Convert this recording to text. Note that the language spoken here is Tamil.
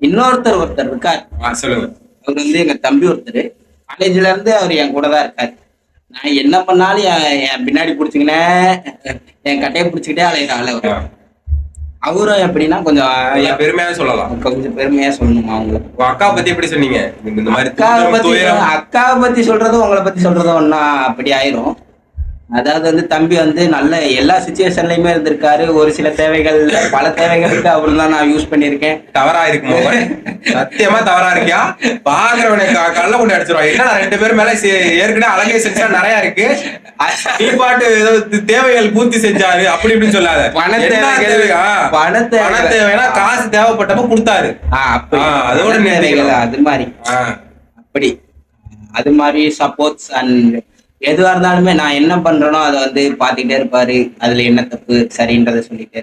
இன்னொருத்தர் ஒருத்தர் இருக்கார். அவர் வந்து எங்க தம்பி ஒருத்தர். காலேஜ்ல இருந்து அவர் என் கூட தான் இருக்காரு. நான் என்ன பண்ணாலும் என் பின்னாடி பிடிச்சிக்கினே என் கட்டையை பிடிச்சிக்கிட்டே அலையிற ஆளு அவரு. அவரும் எப்படின்னா கொஞ்சம் என் பெருமையாவே சொல்லலாம். கொஞ்சம் பெருமையா சொல்லணுமா அவங்க அக்கா பத்தி எப்படி சொன்னீங்க? இந்த இந்த மாதிரி அக்காவை பத்தி. அக்காவை பத்தி சொல்றதும் உங்களை பத்தி சொல்றதும் ஒன்னா அப்படி ஆயிரும். அதாவது வந்து தம்பி வந்து நல்ல எல்லா சுச்சுவேஷன்லயுமே இருந்திருக்காரு. ஒரு சில தேவைகள் பல தேவைகளுக்கு அவரு தான் நான் யூஸ் பண்ணியிருக்கேன். தவறா இருக்குமா சத்தியமா தவறா இருக்கியா? பாக்குறவனை க- கள்ள கொண்டு அடிச்சிருவான் என்ன ரெண்டு பேரும் மேல ஏற்கனவே அலகேஷன்ஸ் நிறைய இருக்கு. நீ பாட்டு ஏதோ தேவைகள் பூர்த்தி செஞ்சாரு அப்படி இப்படின்னு சொல்லாத. பண என்ன தேவைகள்? பண. பண தேவைனா காசு தேவைப்பட்டப்ப கொடுத்தாரு. அதோட. அது மாதிரி. அப்படி. அது மாதிரி சப்போர்ட்ஸ் அண்ட் எதுவா இருந்தாலுமே நான் என்ன பண்றேனோ அதை வந்து பாத்துக்கிட்டே இருப்பாரு. அதுல என்ன தப்பு சரின்றத சொல்லிட்டே